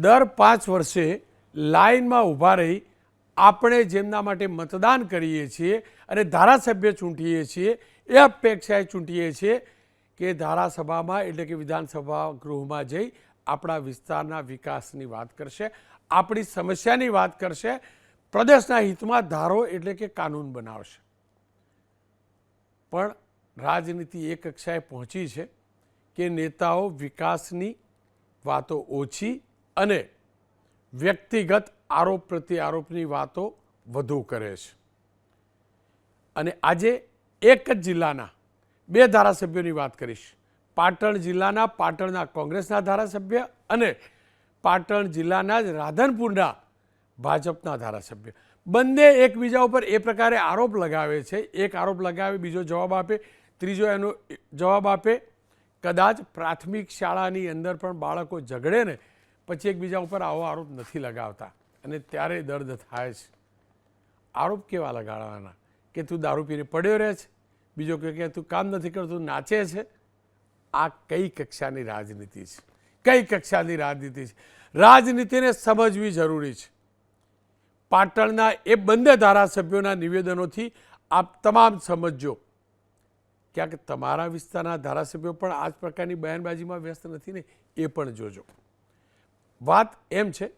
દર પાંચ વર્ષે લાઇનમાં ઊભા રહી આપણે જેમના માટે મતદાન કરીએ છીએ અને ધારાસભ્ય ચૂંટીએ છીએ, એ અપેક્ષાએ ચૂંટીએ છીએ કે ધારાસભામાં એટલે કે વિધાનસભા ગૃહમાં જઈ આપણા વિસ્તારના વિકાસની વાત કરશે, આપણી સમસ્યાની વાત કરશે, પ્રદેશના હિતમાં ધારો એટલે કે કાનૂન બનાવશે. પણ રાજનીતિ એ કક્ષાએ પહોંચી છે કે નેતાઓ વિકાસની વાતો ઓછી અને વ્યક્તિગત આરોપ પ્રત્યે આરોપની વાતો વધુ કરે છે. અને આજે એક જ જિલ્લાના બે ધારાસભ્યોની વાત કરીશ. પાટણ જિલ્લાના, પાટણના કોંગ્રેસના ધારાસભ્ય અને પાટણ જિલ્લાના જ રાધનપુરના ભાજપના ધારાસભ્ય. બંને એકબીજા ઉપર એ પ્રકારે આરોપ લગાવે છે. એક આરોપ લગાવે બીજો જવાબ આપે, ત્રીજો એનો જવાબ આપે. કદાચ પ્રાથમિક શાળાની અંદર પણ બાળકો ઝઘડે ને પછી એકબીજા ઉપર આવો આરોપ નથી લગાવતા. અને ત્યારે દર્દ થાય છે. આરોપ કેવા લગાડવાના? કે તું દારૂ પીને પડ્યો રહે છે? બીજો કે કે તું કામ નથી કરતું નાચે છે? આ કઈ કક્ષાની રાજનીતિ છે? કઈ કક્ષાની રાજનીતિ છે? રાજનીતિને સમજવી જરૂરી છે. પાટણના એ બંને ધારાસભ્યોના નિવેદનોથી આપ તમામ સમજજો. ક્યાંક તમારા વિસ્તારના ધારાસભ્યો પણ આ જ પ્રકારની બયાનબાજીમાં વ્યસ્ત નથી ને? એ પણ જોજો. વાત એમ છે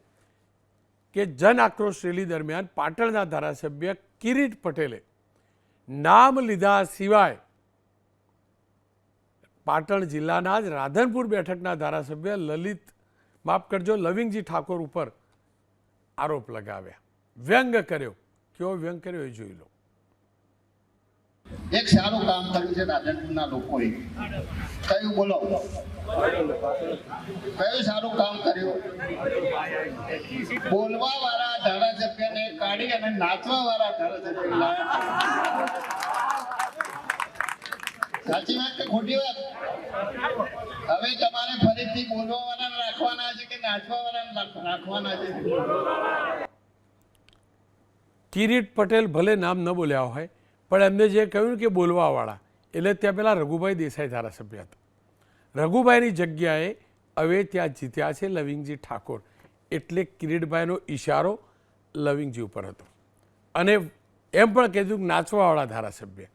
કે જન આક્રોશ રેલી દરમિયાન પાટણના ધારાસભ્ય કિરીટ પટેલે નામ લીધા સિવાય પાટણ જિલ્લાના જ રાધનપુર બેઠકના ધારાસભ્ય લલિત, માફ કરજો, લવિંગજી ઠાકોર ઉપર આરોપ લગાવ્યા. વ્યંગ કર્યો. કેવો વ્યંગ કર્યો એ જોઈ લો. એક સારું કામ કર્યું છે રાધનપુરના લોકોએ. કયું બોલો? કયું સારું કામ કર્યું? બોલવા વાળા ધારાસભ્યને કાઢી અને નાચવા વાળા ધારાસભ્ય સાચી વાત કે ખોટી વાત? હવે તમારે ફરીથી બોલવા વાળા રાખવાના છે કે નાચવા વાળા રાખવાના છે? કિરીટ પટેલ ભલે નામ ન બોલ્યા હોય પણ એમને જે કહ્યું કે બોલવાવાળા, એટલે ત્યાં પહેલાં રઘુભાઈ દેસાઈ ધારાસભ્ય હતા. રઘુભાઈની જગ્યાએ હવે ત્યાં જીત્યા છે લવિંગજી ઠાકોર. એટલે કિરીટભાઈનો ઈશારો લવિંગજી ઉપર હતો. અને એમ પણ કીધું કે નાચવાવાળા ધારાસભ્ય.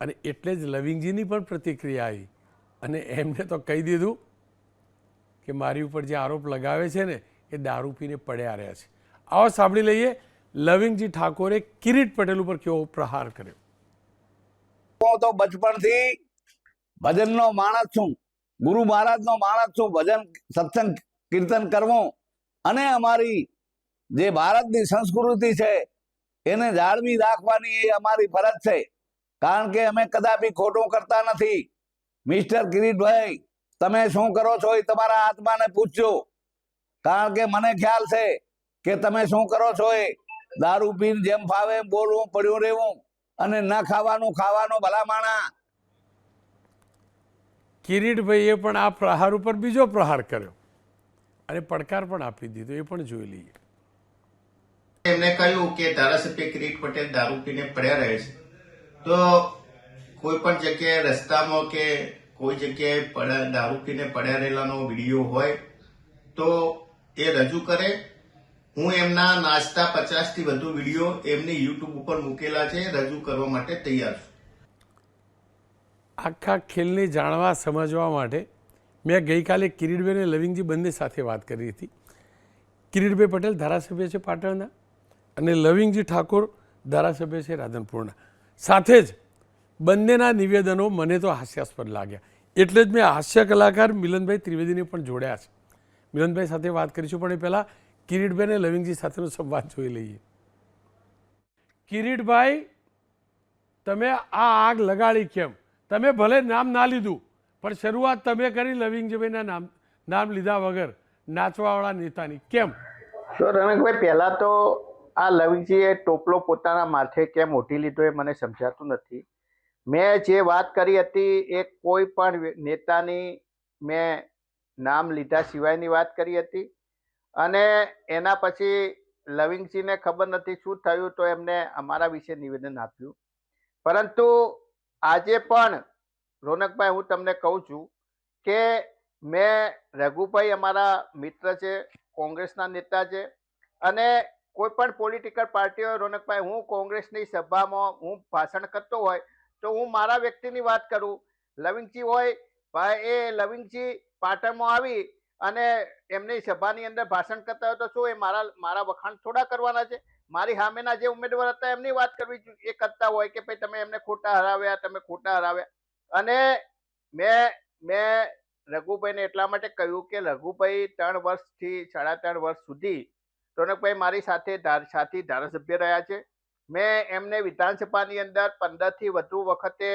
અને એટલે જ લવિંગજીની પણ પ્રતિક્રિયા આવી. અને એમને તો કહી દીધું કે મારી ઉપર જે આરોપ લગાવે છે ને, એ દારૂ પીને પડ્યા રહ્યા છે. આવો સાંભળી લઈએ લવિંગજી ઠાકોરે કિરીટ પટેલ ઉપર કેવો પ્રહાર કર્યો? હું તો બચપણથી ભજનનો માણસ છું. ગુરુ મહારાજનો માણસ છું. ભજન, સત્સંગ, કીર્તન કરવું. અને અમારી જે ભારતની સંસ્કૃતિ છે, એને જાળવી રાખવાની એ અમારી ફરજ છે. કારણ કે અમે કદાપી ખોટું કરતા નથી. મિસ્ટર કિરીટભાઈ તમે શું કરો છો એ તમારા આત્માને પૂછજો. કારણ કે મને ખ્યાલ છે કે તમે શું કરો છો એ દારૂ પીને જેમ ફાવે બોલવું પડ્યું રહેવું અને ના ખાવાનું ખાવાનું ભલા માણા કિરીટભાઈએ પણ આ પ્રહાર ઉપર બીજો પ્રહાર કર્યો. અને પડકાર પણ આપી દીધો એ પણ જોઈ લઈએ. એમને કહ્યું કે ધારાસભ્ય કિરીટ પટેલ દારૂ પીને પડ્યા રહે છે. તો કોઈ પણ જગ્યાએ રસ્તામાં કે કોઈ જગ્યાએ પડ્યા- દારૂ પીને પડ્યા રહેલાનો વીડિયો હોય તો એ રજૂ કરે હું એમના નાસ્તા પચાસથી વધુ વીડિયો એમની યુટ્યુબ ઉપર મૂકેલા છે, રજૂ કરવા માટે તૈયાર છું. આખા ખેલને જાણવા, સમજવા માટે મેં ગઈકાલે કિરીટભાઈ અને લવિંગજી બંને સાથે વાત કરી હતી. કિરીટભાઈ પટેલ ધારાસભ્ય છે પાટણના અને લવિંગજી ઠાકોર ધારાસભ્ય છે રાધનપુરના. સાથે જ બંનેના નિવેદનો મને તો હાસ્યાસ્પદ લાગ્યા. એટલે જ મેં હાસ્ય કલાકાર મિલનભાઈ ત્રિવેદીને પણ જોડ્યા છે. મિલનભાઈ સાથે વાત કરીશું, પણ એ પહેલાં કિરીટભાઈ અને લવિંગજી સાથેનો સંવાદ જોઈ લઈએ. કિરીટભાઈ તમે આ આગ લગાડી કેમ? તમે ભલે નામ ના લીધું પણ શરૂઆત તમે કરી લવિંગજીભાઈના નામ નામ લીધા વગર નાચવાવાળા નેતાની. કેમ? તો રમેશભાઈ પહેલાં તો આ લવિંગજીએ ટોપલો પોતાના માથે કેમ ઓઢી લીધો એ મને સમજાતું નથી. મેં જે વાત કરી હતી એ કોઈ પણ નેતાની મેં નામ લીધા સિવાયની વાત કરી હતી. અને એના પછી લવિંગજીને ખબર નથી શું થયું તો એમને અમારા વિશે નિવેદન આપ્યું. પરંતુ આજે પણ રોનકભાઈ, હું તમને કહું છું કે મેં રઘુભાઈ અમારા મિત્ર છે, કોંગ્રેસના નેતા છે અને કોઈ પણ પોલિટિકલ પાર્ટી હોય રોનકભાઈ, હું કોંગ્રેસની સભામાં હું ભાષણ કરતો હોય તો હું મારા વ્યક્તિની વાત કરું. લવિંગજી હોય, ભાઈ, એ લવિંગજી પાટણમાં આવી અને એમની સભાની અંદર ભાષણ કરતા હોય તો શું એ મારા મારા વખાણ થોડા કરવાના છે? મારી સામેના જે ઉમેદવાર હતા એમની વાત કરવી એ કરતા હોય કે ભાઈ તમે એમને ખોટા હરાવ્યા, તમે ખોટા હરાવ્યા. અને મેં મેં રઘુભાઈને એટલા માટે કહ્યું કે રઘુભાઈ ત્રણ વર્ષથી, સાડા ત્રણ વર્ષ સુધી રોનકભાઈ મારી સાથે સાથી ધારાસભ્ય રહ્યા છે. મેં એમને વિધાનસભાની અંદર પંદરથી વધુ વખતે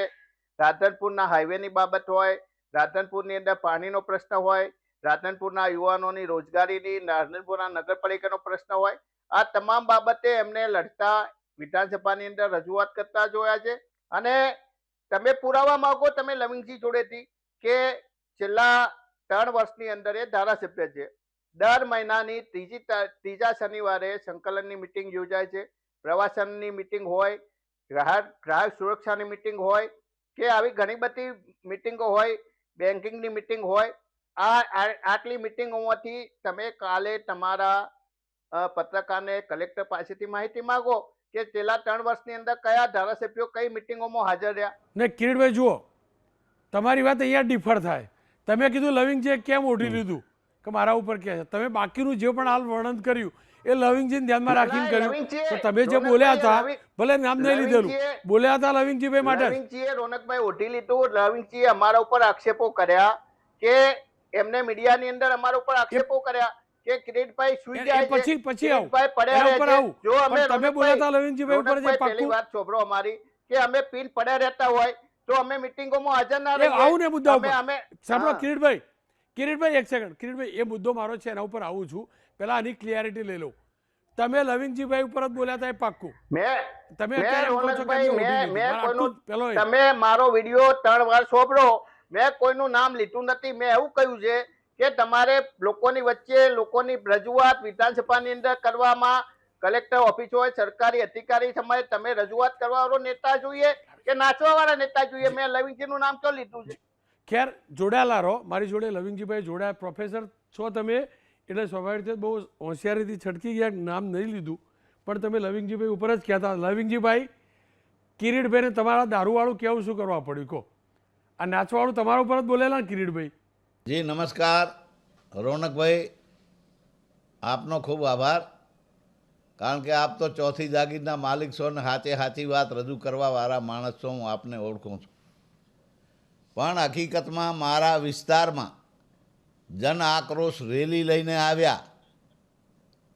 રાધનપુરના હાઈવેની બાબત હોય, રાધનપુરની અંદર પાણીનો પ્રશ્ન હોય રાધનપુરના યુવાનોની રોજગારીની રાધનપુરના નગરપાલિકાનો પ્રશ્ન હોય. આ તમામ બાબતે એમને લડતા વિધાનસભાની અંદર રજૂઆત કરતા જોયા છે. અને તમે પુરાવા માંગો તમે લવિંગજી જોડેથી કે છેલ્લા ત્રણ વર્ષની અંદર એ ધારાસભ્ય છે. દર મહિનાની ત્રીજી ત્રીજા શનિવારે સંકલનની મિટિંગ યોજાય છે. પ્રવાસનની મિટિંગ હોય, ગ્રાહક ગ્રાહક સુરક્ષાની મિટિંગ હોય કે આવી ઘણી બધી મિટિંગો હોય બેન્કિંગની મિટિંગ હોય આ આ- આટલી મિટિંગોમાંથી તમે કાલે તમારા પત્રકારને કલેક્ટર પાસેથી માહિતી માગો કે છેલ્લા ત્રણ વર્ષની અંદર કયા ધારાસભ્યો કઈ મિટિંગોમાં હાજર રહ્યા? ને કિરીટભાઈ જુઓ. તમારી વાત અહીંયા ડિફર થાય. તમે કીધું લવિંગજીએ કેમ ઓઢી લીધું? કે મારા ઉપર કે છે. તમે બાકીનું જે પણ હાલ વર્ણન કર્યું એ લવિંગજીને ધ્યાનમાં રાખીને કર્યું. તો તમે જે બોલ્યા હતા ભલે નામ નહીં લીધેલું. બોલ્યા હતા લવિંગજીભાઈ માટે લવિંગજીએ રોનકભાઈ ઓઢી લીધું લવિંગજીએ અમારા ઉપર આક્ષેપો કર્યા કે એમને મીડિયાની અંદર અમારા ઉપર આક્ષેપો કર્યા કે કિરીટભાઈ સુઈ એ- એ જાય છે પછી- પછી આવું. પડ્યા રહે છે. જો અમે તમે બોલ્યા હતા ઉપર જે પહેલી વાત સોભરો અમારી કે અમે પીન પડ્યા રહેતા હોય તો અમે મિટિંગોમાં હાજર ના રહીએ. આવું ને મુદ્દા ઉપર અમે સાંભળો કિરીટભાઈ. કિરીટભાઈ એક સેકન્ડ કિરીટભાઈ એ મુદ્દો મારો છે એના ઉપર આવું છું. પહેલા આની ક્લિયરિટી લઈ લઉં તમે લવિંગજીભાઈ ઉપર જ બોલ્યા હતા એ પાક્કું. મેં તમે. તમે મારો વીડિયો ત્રણ વાર સોંભળો મેં કોઈનું નામ લીધું નથી. મેં એવું કહ્યું છે કે તમારે લોકોની વચ્ચે લોકોની રજૂઆત વિધાનસભાની અંદર કરવામાં કલેક્ટર ઓફિસ હોય, સરકારી અધિકારી સમયે તમે રજૂઆત કરવાવાળો નેતા જોઈએ કે નાચવા વાળા નેતા જોઈએ? મેં લવિંગજીનું નામ તો લીધું છે. ખેર, જોડાયેલા રહો. મારી જોડે લવિંગજીભાઈ જોડાયા. પ્રોફેસર છો તમે, એટલે સ્વાભાવિક રીતે બહુ હોશિયારીથી છટકી ગયા, નામ નહીં લીધું. પણ તમે લવિંગજીભાઈ ઉપર જ કહેતા લવિંગજીભાઈ, કિરીટભાઈને તમારા દારૂવાળું કેવું શું કરવા પડ્યું? કહો. આ નાચવાળું તમારા ઉપર જ બોલેલા કિરીટભાઈ. જી, નમસ્કાર. રોનકભાઈ, આપનો ખૂબ આભાર. કારણ કે આપ તો ચોથી જાગીરના માલિક છો ને હાથે હાથી વાત રજૂ કરવાવાળા માણસ છો, હું આપને ઓળખું છું. પણ હકીકતમાં મારા વિસ્તારમાં જન આક્રોશ રેલી લઈને આવ્યા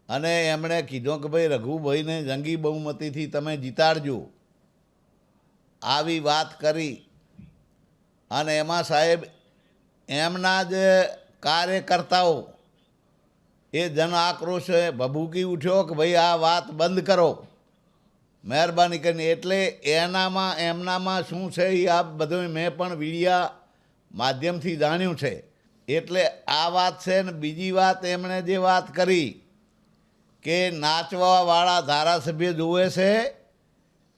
અને એમણે કીધું કે ભાઈ, રઘુભાઈને જંગી બહુમતીથી તમે જીતાડજો. આવી વાત કરી અને એમાં સાહેબ, એમના જ કાર્યકર્તાઓ એ જન આક્રોશે ભભૂકી ઉઠ્યો કે ભાઈ આ વાત બંધ કરો. મહેરબાની કરીને, એટલે એનામાં, એમનામાં શું છે એ આ બધું મેં પણ વીડિયા માધ્યમથી જાણ્યું છે. એટલે આ વાત છે ને, બીજી વાત એમણે જે વાત કરી કે નાચવાવાળા ધારાસભ્ય જુએ છે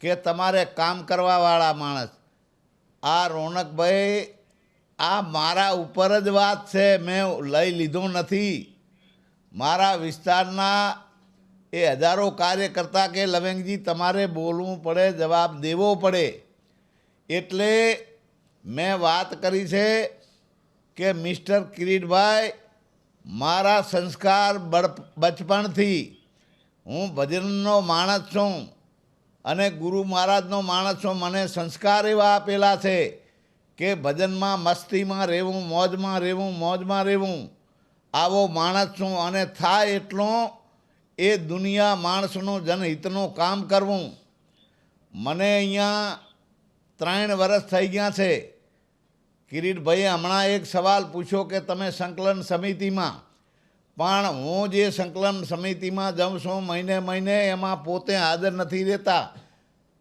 કે તમારે કામ કરવાવાળા માણસ આ રોનકભાઈ, આ મારા ઉપર જ વાત છે, મેં લઈ લીધો નથી. મારા વિસ્તારના એ હજારો કાર્યકર્તા કે લવેંગજી, તમારે બોલવું પડે, જવાબ દેવો પડે. એટલે મેં વાત કરી છે કે મિસ્ટર કિરીટભાઈ, મારા સંસ્કાર બચપણથી હું ભજનનો માણસ છું. અને ગુરુ મહારાજનો માણસ મને સંસ્કાર એવા આપેલા છે કે ભજનમાં મસ્તીમાં રહેવું, મોજમાં રહેવું મોજમાં રહેવું. આવો માણસ છું અને થાય એટલો એ દુનિયા માણસનું જનહિતનું કામ કરવું. મને અહીંયા ત્રણ વર્ષ થઈ ગયા છે. કિરીટભાઈએ હમણાં એક સવાલ પૂછ્યો કે તમે સંકલન સમિતિમાં પણ હું જે સંકલન સમિતિમાં જાઉં છું મહિને મહિને એમાં પોતે હાજર નથી રહેતા.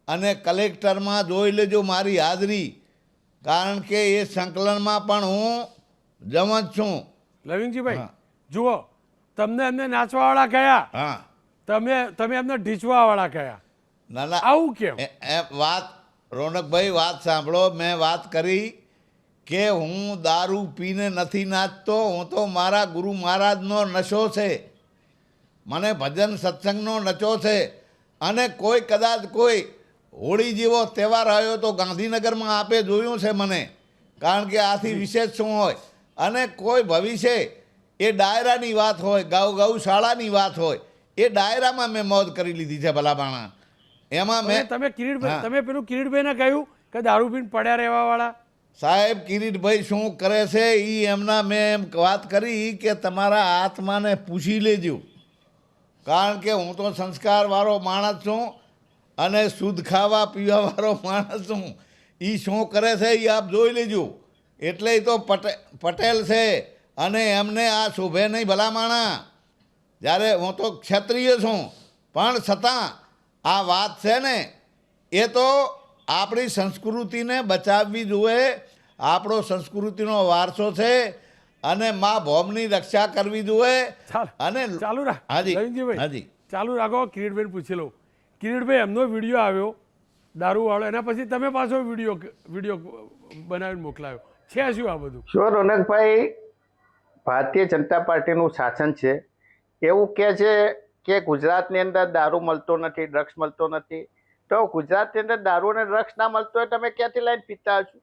અને કલેક્ટરમાં જોઈ લેજો મારી હાજરી. કારણ કે એ સંકલનમાં પણ હું જમ જ છું. લવિંગજીભાઈ જુઓ તમને એમને નાચવાવાળા કયા? હા. તમે તમે એમને ઢીંચવાવાળા કયા? ના ના. આવું કેમ વાત રોનકભાઈ વાત સાંભળો. મેં વાત કરી. કે હું દારૂ પીને નથી નાચતો હું તો મારા ગુરુ મહારાજનો નશો છે. મને ભજન સત્સંગનો નચો છે. અને કોઈ કદાચ કોઈ હોળી જેવો તહેવાર આવ્યો તો ગાંધીનગરમાં આપે જોયું છે મને કારણ કે આથી વિશેષ શું હોય? અને કોઈ ભવિષ્ય એ ડાયરાની વાત હોય ગૌ ગૌશાળાની વાત હોય એ ડાયરામાં મેં મોજ કરી લીધી છે ભલાબાણા. એમાં મેં તમે કિરીટભાઈ. તમે પેલું કિરીટભાઈને કહ્યું કે દારૂ પીને પડ્યા રહેવા વાળા સાહેબ, કિરીટભાઈ શું કરે છે? એ એમના મેં એમ વાત કરી કે તમારા આત્માને પૂછી લેજો. કારણ કે હું તો સંસ્કારવાળો માણસ છું અને શુદ્ધ ખાવા પીવાવાળો માણસ છું. એ શું કરે છે એ આપ જોઈ લેજો. એટલે એ તો પટે, પટેલ છે અને એમને આ શોભે નહીં ભલા માણા જ્યારે હું તો ક્ષત્રિય છું. પણ છતાં આ વાત છે ને, એ તો આપણી સંસ્કૃતિને બચાવવી જોઈએ. આપણો સંસ્કૃતિનો વારસો છે અને મા ભોમની રક્ષા કરવી જોઈએ. અને ચાલુ હાજી ચાલુ રાખો કિરીટભાઈ પૂછી લઉં. કિરીટભાઈ એમનો વીડિયો આવ્યો દારૂવાળો એના પછી તમે પાછો વીડિયો વીડિયો બનાવીને મોકલાયો. છે શું આ બધું? શું રોનકભાઈ? ભારતીય જનતા પાર્ટીનું શાસન છે. એવું કહે છે કે ગુજરાતની અંદર દારૂ મળતો નથી ડ્રગ્સ મળતો નથી. તો ગુજરાતની અંદર દારૂ અને ડ્રગ્સ ના મળતો હોય તમે ક્યાંથી લઈને પીતા છો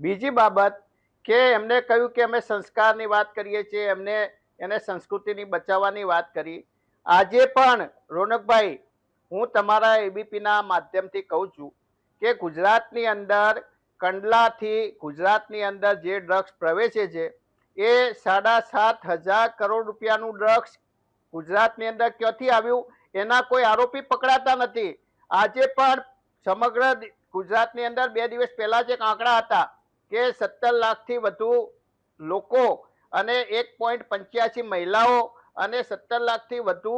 બીજી બાબત કે એમને કહ્યું કે અમે સંસ્કારની વાત કરીએ છીએ, એમને એને સંસ્કૃતિની બચાવવાની વાત કરી. આજે પણ રોનકભાઈ, હું તમારા એબીપીના માધ્યમથી કહું છું કે ગુજરાતની અંદર કંડલાથી ગુજરાતની અંદર જે ડ્રગ્સ પ્રવેશે છે, એ સાડા સાત હજાર કરોડ રૂપિયાનું ડ્રગ્સ ગુજરાતની અંદર ક્યાંથી આવ્યું? એના કોઈ આરોપી પકડાતા નથી. આજે પણ સમગ્ર ગુજરાતની અંદર બે દિવસ પહેલાં જે આંકડા હતા કે સત્તર લાખથી વધુ લોકો અને એક પોઈન્ટ પંચ્યાસી મહિલાઓ અને સત્તર લાખથી વધુ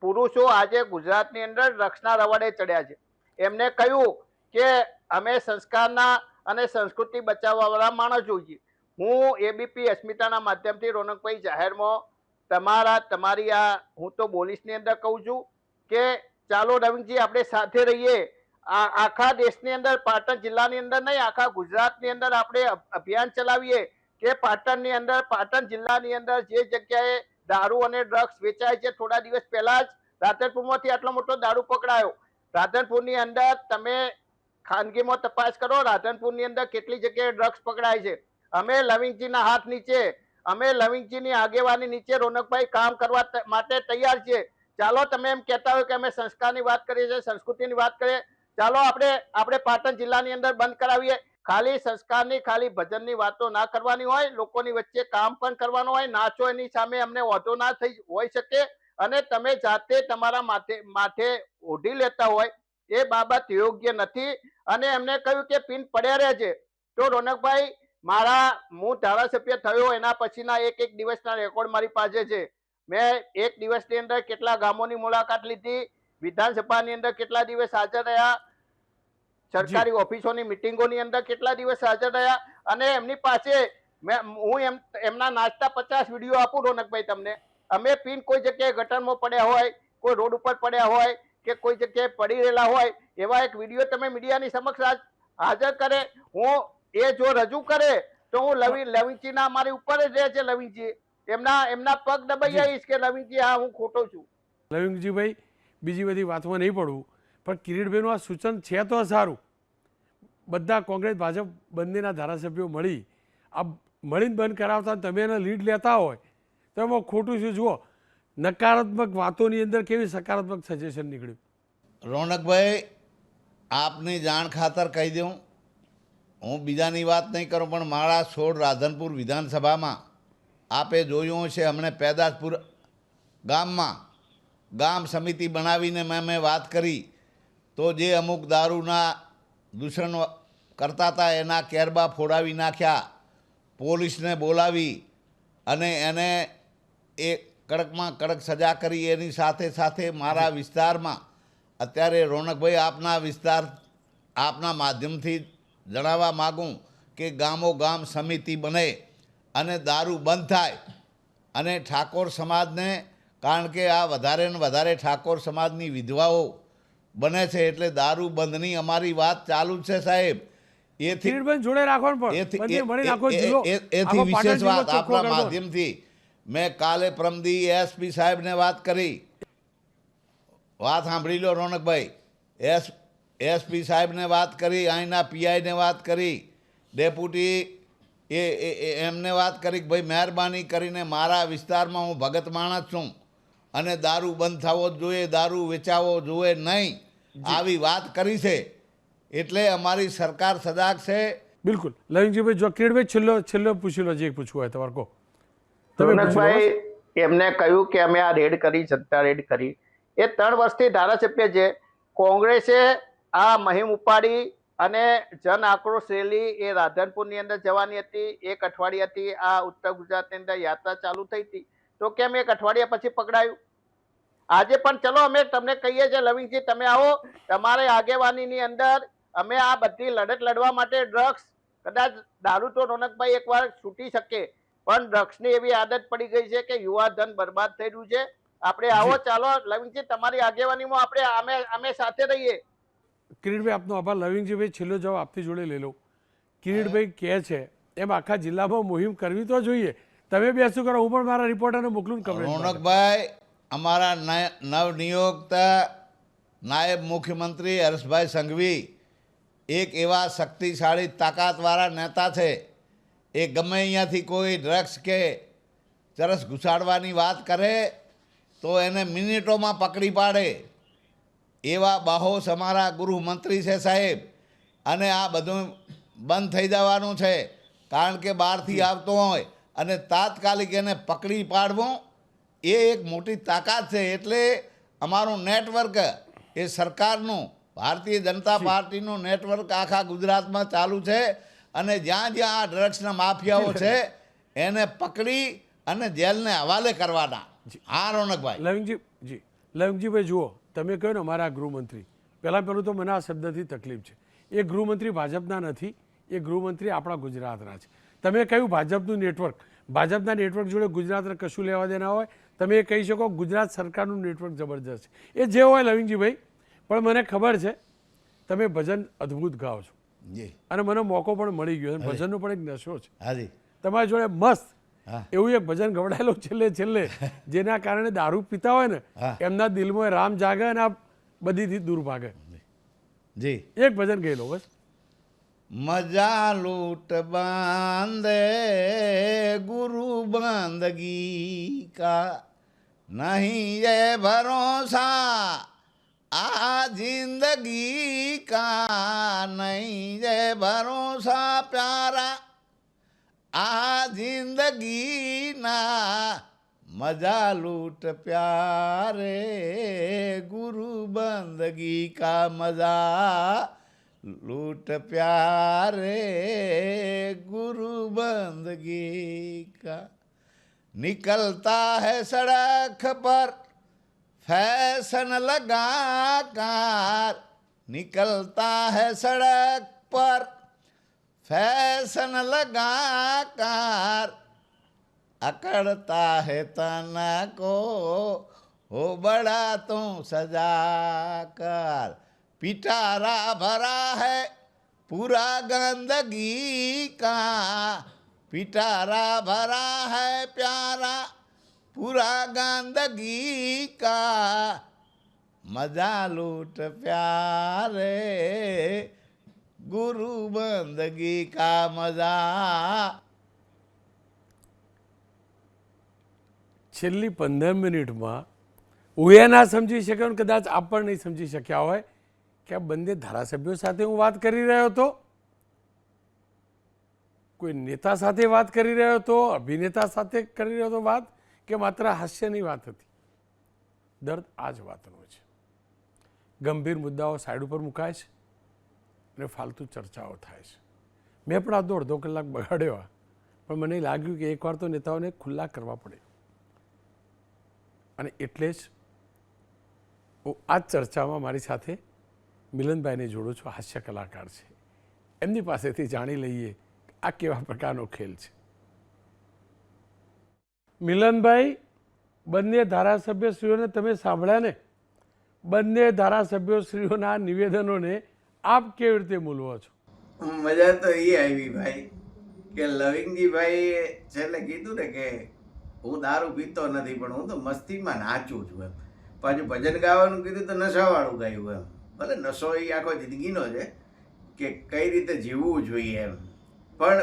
પુરુષો આજે ગુજરાતની અંદર રક્ષના રવાડે ચડ્યા છે. એમને કહ્યું કે અમે સંસ્કારના અને સંસ્કૃતિ બચાવવાવાળા માણસો છીએ હું એબીપી અસ્મિતાના માધ્યમથી રોનકભાઈ જાહેરમાં તમારા, તમારી આ, હું તો બોલીસની અંદર કહું છું કે ચાલો રવિંદજી આપણે સાથે રહીએ. આખા દેશની અંદર, પાટણ જિલ્લાની અંદર નહીં, આખા ગુજરાતની અંદર આપણે અભિયાન ચલાવીએ કે પાટણની અંદર, પાટણ જિલ્લાની અંદર જે જગ્યાએ દારૂ અને ડ્રગ્સ વેચાય છે, થોડા દિવસ પહેલા જ રાધનપુરમાંથી આટલો મોટો દારૂ પકડાયો. રાધનપુરની અંદર તમે ખાનગીમાં તપાસ કરો, રાધનપુરની અંદર કેટલી જગ્યાએ ડ્રગ્સ પકડાય છે. અમે લવિંગજીના હાથ નીચે, અમે લવિંગજીની આગેવાની નીચે રોનકભાઈ કામ કરવા માટે તૈયાર છીએ. ચાલો, તમે એમ કહેતા હોય કે અમે સંસ્કારની વાત કરીએ છીએ, સંસ્કૃતિની વાત કરીએ. ચાલો, આપણે આપણે પાટણ જિલ્લાની અંદર બંધ કરાવીએ. ખાલી સંસ્કારની, ખાલી ભજનની વાતો ના કરવાની હોય, લોકોની વચ્ચે કામ પણ કરવાનું હોય નાચો એની સામે અમને વાંધો ના થઈ હોઈ શકે. અને તમે જાતે તમારા માથે માથે ઓઢી લેતા હોય, એ બાબત યોગ્ય નથી. અને એમને કહ્યું કે પિન પડ્યા રહે છે તો રોનકભાઈ, મારા, હું ધારાસભ્ય થયો, એના પછીના એક એક દિવસના રેકોર્ડ મારી પાસે છે. મેં એક દિવસની અંદર કેટલા ગામોની મુલાકાત લીધી વિધાનસભાની અંદર કેટલા દિવસ હાજર રહ્યા સરકારી ઓફિસોની મિટિંગોની અંદર કેટલા દિવસ હાજર રહ્યા અને એમની પાસે હું એમ એમના નાચતા પચાસ વીડિયો આપું રોનકભાઈ તમને. અમે પિન કોઈ જગ્યાએ ગટરમાં પડ્યા હોય કોઈ રોડ ઉપર પડ્યા હોય કે કોઈ જગ્યાએ પડી રહેલા હોય એવા એક વીડિયો તમે મીડિયાની સમક્ષ હાજર કરે. હું એ જો રજૂ કરે તો હું લવિ લવિંગજીના મારી ઉપર જ રહે છે લવિંગજી. એમના એમના પગ દબાઈ આવીશ કે લવિંગજી હા હું ખોટો છું. નવીનજીભાઈ બીજી બધી વાતમાં નહીં પડવું પણ કિરીટભાઈનું આ સૂચન છે તો સારું. બધા કોંગ્રેસ ભાજપ બંનેના ધારાસભ્યો મળી. આ મળીને બંધ કરાવતા તમે એના લીડ લેતા હોય તો એમાં ખોટું શું જુઓ? નકારાત્મક વાતોની અંદર કેવી સકારાત્મક સજેશન નીકળ્યું? રોનકભાઈ આપની જાણ ખાતર કહી દઉં. હું બીજાની વાત નહીં કરું પણ મારા સોળ રાધનપુર વિધાનસભામાં આપે જોયું છે હમણે પેદાશપુર ગામમાં ગામ સમિતિ બનાવીને મેં મેં વાત કરી. તો જે અમુક દારૂના દૂષણ કરતા હતા, એના કેરબા ફોડાવી નાખ્યા, પોલીસને બોલાવી અને એને એ કડકમાં કડક સજા કરી. એની સાથે સાથે મારા વિસ્તારમાં અત્યારે રોનકભાઈ આપના વિસ્તાર, આપના માધ્યમથી જણાવવા માગું કે ગામો ગામ સમિતિ બને. અને દારૂ બંધ થાય. અને ઠાકોર સમાજને કારણ કે આ વધારે ને વધારે ઠાકોર સમાજની વિધવાઓ બને છે એટલે દારૂ બંધની અમારી વાત ચાલુ છે સાહેબ. એથી જોડે રાખો એથી વિશેષ વાત આપણા. માધ્યમથી. મેં કાલે પ્રમદી એસપી સાહેબને વાત કરી. વાત સાંભળી લો રોનકભાઈ. એસ એસપી સાહેબને વાત કરી અહીંના પીઆઈને વાત કરી. ડેપ્યુટી એ એ- એ- એમને વાત કરી કે ભાઈ મહેરબાની કરીને મારા વિસ્તારમાં હું ભગત માણસ છું અને દારૂ બંધ થવો જોઈએ દારૂ વેચાવો જોઈએ નહીં. આવી વાત કરી છે. એટલે અમારી સરકાર સજાગ છે. બિલકુલ. લવિંગજીભાઈ જો કેળવે છેલ્લો છેલ્લો પૂછી લો જે પૂછવું હોય તમારે કહો. તમે એમને કહ્યું કે અમે આ રેડ કરી જનતા રેડ કરી. એ ત્રણ વર્ષથી ધારાસભ્ય છે. કોંગ્રેસે આ મહિમ ઉપાડી અને જન આક્રોશ રેલી એ રાધનપુરની અંદર જવાની હતી. એક અઠવાડિયા હતી આ ઉત્તર ગુજરાતની અંદર યાત્રા ચાલુ થઈ હતી. તો કેમ એક અઠવાડિયા પછી પકડાયું? આજે પણ ચલો અમે તમને કહીએ છીએ લવિંગજી તમે આવો. તમારે આગેવાનીની અંદર અમે આ બધી લડત લડવા માટે ડ્રગ્સ કદાચ દારૂ તો રોનકભાઈ એકવાર છૂટી શકે પણ ડ્રગ્સની એવી આદત પડી ગઈ છે કે યુવા ધન બરબાદ થઈ રહ્યું છે. આપણે આવો ચાલો લવિંગજી તમારી આગેવાનીમાં આપણે અમે અમે સાથે રહીએ. કિરીટભાઈ, આપનો આભાર. લવિંગજીભાઈ, છેલ્લો જવાબ આપતી જોડે લઈ લો કિરીટભાઈ કહે છે, એમ આખા જિલ્લામાં મુહિમ કરવી તો જોઈએ. તમે બી શું કરો, હું પણ મારા રિપોર્ટરને મોકલું coverage રોનકભાઈ, અમારા નય- નાયબ મુખ્યમંત્રી હર્ષભાઈ સંઘવી એક એવા શક્તિશાળી, તાકાતવાળા નેતા છે. એ ગમે અહીંયાથી કોઈ ડ્રગ્સ કે ચરસ ઘુસાડવાની વાત કરે, તો એને મિનિટોમાં પકડી પાડે. એવા બાહોશ અમારા ગૃહમંત્રી છે સાહેબ. અને આ બધું બંધ થઈ જવાનું છે. કારણ કે બહારથી આવતો હોય અને તાત્કાલિક એને પકડી પાડવું એ એક મોટી તાકાત છે. એટલે અમારું નેટવર્ક એ સરકારનું ભારતીય જનતા પાર્ટીનું નેટવર્ક આખા ગુજરાતમાં ચાલુ છે. અને જ્યાં જ્યાં આ ડ્રગ્સના માફિયાઓ છે એને પકડી અને જેલને હવાલે કરવાના. હા રોનકભાઈ. લવિંગજી જી. લવિંગજીભાઈ જુઓ. તમે કહ્યું ને અમારા ગૃહમંત્રી. પહેલાં પહેલું તો મને આ શબ્દથી તકલીફ છે. એ ગૃહમંત્રી ભાજપના નથી એ ગૃહમંત્રી આપણા ગુજરાતના છે. તમે કહ્યું ભાજપનું નેટવર્ક? ભાજપના નેટવર્ક જોડે ગુજરાતને કશું લેવા દેના હોય? તમે એ કહી શકો ગુજરાત સરકારનું નેટવર્ક જબરજસ્ત છે. એ જે હોય લવિંગજીભાઈ પણ મને ખબર છે તમે ભજન અદ્ભુત ગાઓ છો. જી. અને મને મોકો પણ મળી ગયો ભજનનો પણ એક નશો છે. હાજી. તમારી જોડે મસ્ત. એવું એક ભજન ગવડાયેલું છેલ્લે છેલ્લે જેના કારણે દારૂ પીતા હોય ને એમના દિલમાં રામ જાગે અને આ બધીથી દૂર ભાગે. જી. એક ભજન ગયેલો બસ. મજા લૂટ બાંધે ગુરુ બાંદગી કા નહીં એ ભરોસા આ જિંદગી કા. નહીં એ ભરોસા પ્યારા. आ ज़िंदगी ना, मज़ा लूट प्यारे। गुरु बंदगी का मज़ा लूट प्यारे। गुरु बंदगी का निकलता है सड़क पर, फ़ैशन लगा कार निकलता है सड़क पर फ़ैशन लगा कार अकड़ता है तना को, हो बड़ा तू सजा कर पिटारा भरा है पूरा गंदगी का। पिटारा भरा है प्यारा पूरा गंदगी का। मज़ा लूट प्यारे गुरु बंदगी का मजा છેલ્લી પંદર મિનિટમાં હું એ ના સમજી શક્યો અને કદાચ આપ પણ નહીં સમજી શક્યા હોય કે આ બંને ધારાસભ્યો સાથે હું વાત કરી રહ્યો હતો કોઈ નેતા સાથે વાત કરી રહ્યો હતો અભિનેતા સાથે કરી રહ્યો હતો વાત કે માત્ર હાસ્યની વાત હતી દર્દ આ જ વાતનો છે ગંભીર મુદ્દાઓ સાઈડ ઉપર મુકાય છે અને ફાલતુ ચર્ચાઓ થાય છે. મેં પણ આજનો અડધો કલાક બગાડ્યો પણ મને લાગ્યું કે એકવાર તો નેતાઓને ખુલ્લા કરવા પડે. અને એટલે જ હું આ ચર્ચામાં મારી સાથે મિલનભાઈને જોડું છું. હાસ્ય કલાકાર છે. એમની પાસેથી જાણી લઈએ આ કેવા પ્રકારનો ખેલ છે. મિલનભાઈ, બંને ધારાસભ્યશ્રીઓને તમે સાંભળ્યા ને? બંને ધારાસભ્યશ્રીઓના નિવેદનોને આપ કેવી રીતે બોલવો છો? મજા તો એ આવી ભાઈ, કે લવિંગજીભાઈ છેલ્લે કીધું ને કે હું દારૂ પીતો નથી, પણ હું તો મસ્તીમાં નાચું છું એમ. પાછું ભજન ગાવાનું કીધું તો નશાવાળું ગાયું એમ. ભલે નશો એ આખો જિંદગીનો છે, કે કઈ રીતે જીવવું જોઈએ એમ. પણ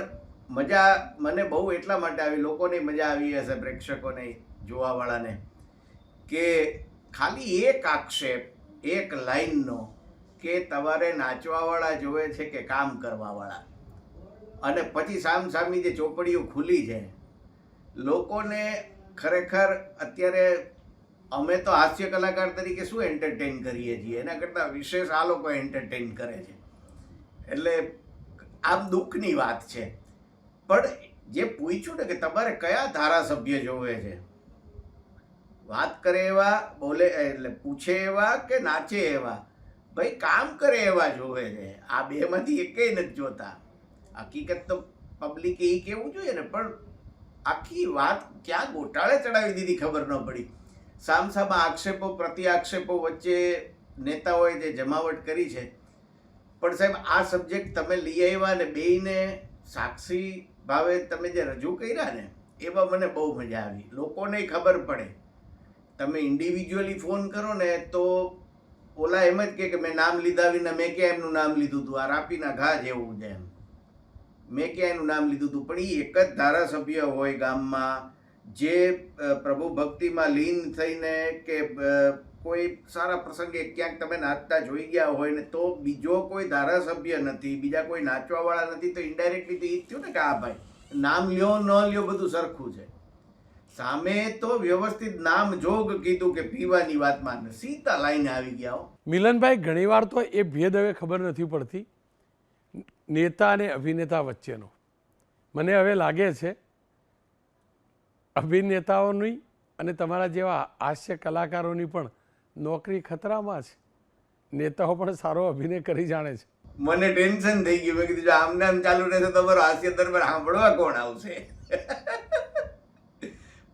મજા, મને બહુ એટલા માટે આવી, લોકોને મજા આવી હશે, પ્રેક્ષકોને, જોવાવાળાને, કે ખાલી એક આક્ષેપ, એક લાઈનનો કે તમારે નાચવાવાળા જોવે છે કે કામ કરવાવાળા? અને પછી સામ સામી જે ચોપડીઓ ખુલી છે, લોકોને ખરેખર અત્યારે અમે તો હાસ્ય કલાકાર તરીકે શું એન્ટરટેન કરીએ છીએ? એના કરતાં વિશેષ આ લોકો એન્ટરટેન કરે છે. એટલે આમ દુઃખની વાત છે. પણ જે પૂછ્યું ને કે તમારે કયા ધારાસભ્ય જોવે છે? વાત કરે એવા, બોલે, એટલે પૂછે એવા કે નાચે એવા? ભાઈ કામ કરે એવા જોવે છે. આ બેમાંથી એકેય નથી જોતા. હકીકત તો પબ્લિકે એ કેવું જોઈએ ને, પણ આખી વાત ક્યાં ગોટાળે ચડાવી દીધી ખબર ન પડી. સામસામા આક્ષેપો પ્રતિ આક્ષેપો વચ્ચે નેતાઓએ જે જમાવટ કરી છે. પણ સાહેબ, આ સબ્જેક્ટ તમે લઈ આવ્યા ને બેયને સાક્ષી ભાવે તમે જે રજૂ કર્યા ને એમાં મને બહુ મજા આવી. લોકોને ખબર પડે. તમે ઇન્ડિવિજ્યુઅલી ફોન કરો ને તો ઓલા એમ જ કે મેં નામ લીધા વિના મેં ક્યાં એમનું નામ લીધું હતું આ રાપીના ઘા જેવું છે એમ. મેં ક્યાં એનું નામ લીધું હતું પણ એ એક જ ધારાસભ્ય હોય ગામમાં જે પ્રભુ ભક્તિમાં લીન થઈને કે કોઈ સારા પ્રસંગે ક્યાંક તમે નાચતા જોઈ ગયા હોય ને તો બીજો કોઈ ધારાસભ્ય નથી, બીજા કોઈ નાચવાવાળા નથી, તો ઇન્ડાયરેક્ટલી તો એ જ થયું ને કે, આ ભાઈ, નામ લ્યો ન લ્યો બધું સરખું છે. સામે તો વ્યવસ્થિત નામ જોગ કીધું કે પીવાની વાતમાં સીતા લાઈને આવી ગયા મિલનભાઈ ઘણીવાર તો એ ભેદ હવે ખબર નથી પડતી. નેતા અને અભિનેતા વચ્ચેનો. મને હવે લાગે છે અભિનેતાઓની અને તમારા જેવા હાસ્ય કલાકારોની પણ નોકરી ખતરામાં છે. નેતાઓ પણ સારો અભિનય કરી જાણે છે. મને ટેન્શન થઈ ગયું. મેં કીધું આમ આમને આમ ચાલુ રહેશે તમારો હાસ્ય દરબાર સાંભળવા કોણ આવશે?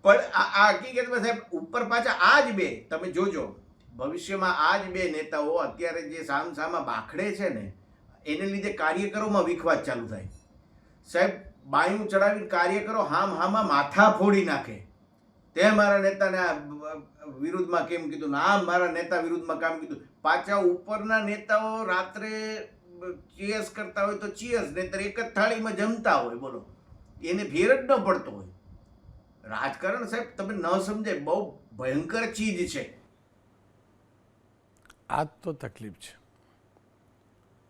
પણ આ હકીકતમાં સાહેબ, ઉપર પાછા આ જ બે, તમે જોજો. ભવિષ્યમાં આ જ બે નેતાઓ અત્યારે જે સામ સામા બાખડે છે ને, એને લીધે કાર્યકરોમાં વિખવાદ ચાલુ થાય. સાહેબ, બાયું ચડાવીને કાર્યકરો હામ હામાં માથા ફોડી નાખે. તે મારા નેતાને વિરુદ્ધમાં કેમ કીધું? ને, મારા નેતા વિરુદ્ધમાં કામ કીધું. પાછા ઉપરના નેતાઓ રાત્રે ચીયસ કરતા હોય તો ચીયસ નહીતર એક જ થાળીમાં જમતા હોય, બોલો. એને ફેર જ ન પડતો હોય. રાજકારણ સાહેબ, તમે ન સમજાય બહુ ભયંકર ચીજ છે. આ તો તકલીફ છે.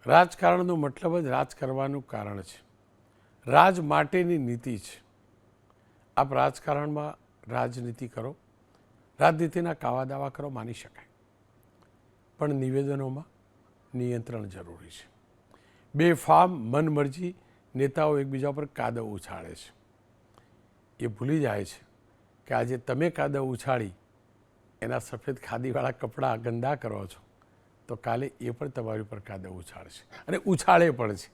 રાજકારણનો મતલબ જ રાજ કરવાનું કારણ છે. રાજ માટેની નીતિ છે. આપ રાજકારણમાં રાજનીતિ કરો, રાજનીતિના કાવા દાવા કરો, માની શકાય. પણ નિવેદનોમાં નિયંત્રણ જરૂરી છે. બેફામ મનમરજી નેતાઓ એકબીજા પર કાદવ ઉછાળે છે. એ ભૂલી જાય છે કે આજે તમે કાદવ ઉછાળી એના સફેદ ખાદીવાળા કપડાં ગંદા કરો છો, તો કાલે એ પણ તમારી ઉપર કાદવ ઉછાળશે. અને ઉછાળે પણ છે.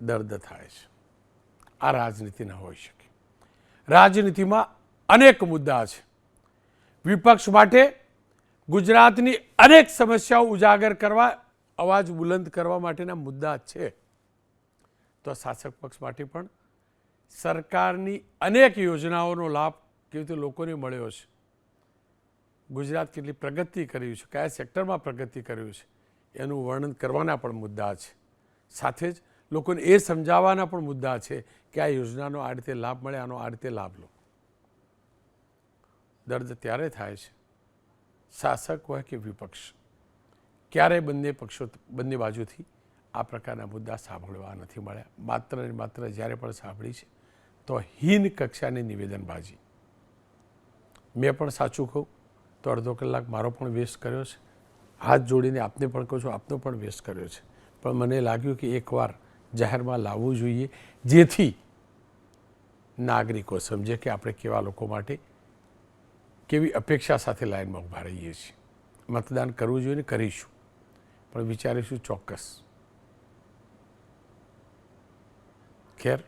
દર્દ થાય છે. આ રાજનીતિ ન હોઈ શકે. રાજનીતિમાં અનેક મુદ્દા છે. વિપક્ષ માટે ગુજરાતની અનેક સમસ્યાઓ ઉજાગર કરવા, અવાજ બુલંદ કરવા માટેના મુદ્દા છે. તો શાસક પક્ષ માટે પણ સરકારની અનેક યોજનાઓનો લાભ કેવી રીતે લોકોને મળ્યો છે? ગુજરાત કેટલી પ્રગતિ કર્યું છે? કયા સેક્ટરમાં પ્રગતિ કર્યું છે? એનું વર્ણન કરવાના પણ મુદ્દા છે. સાથે જ લોકોને એ સમજાવવાના પણ મુદ્દા છે કે આ યોજનાનો આ રીતે લાભ મળે, આનો આ રીતે લાભ લો. દર્દ ત્યારે થાય છે, શાસક હોય કે વિપક્ષ. ક્યારેય બંને પક્ષો, બંને બાજુથી આ પ્રકારના મુદ્દા સાંભળવા નથી મળ્યા. માત્ર ને માત્ર જ્યારે પણ સાંભળી છે તો હીન કક્ષાની નિવેદનબાજી. મેં પણ સાચું કહું, તો અડધો કલાક મારો પણ વેસ્ટ કર્યો છે. હાથ જોડીને આપને પણ કહું છું, આપનો પણ વેસ્ટ કર્યો છે. પણ મને લાગ્યું કે એકવાર જાહેરમાં લાવવું જોઈએ, જેથી નાગરિકો સમજે કે આપણે કેવા લોકો માટે કેવી અપેક્ષા સાથે લાઇનમાં ઊભા રહીએ છીએ. મતદાન કરવું જોઈએ ને કરીશું. પણ વિચારીશું ચોક્કસ. ખેર?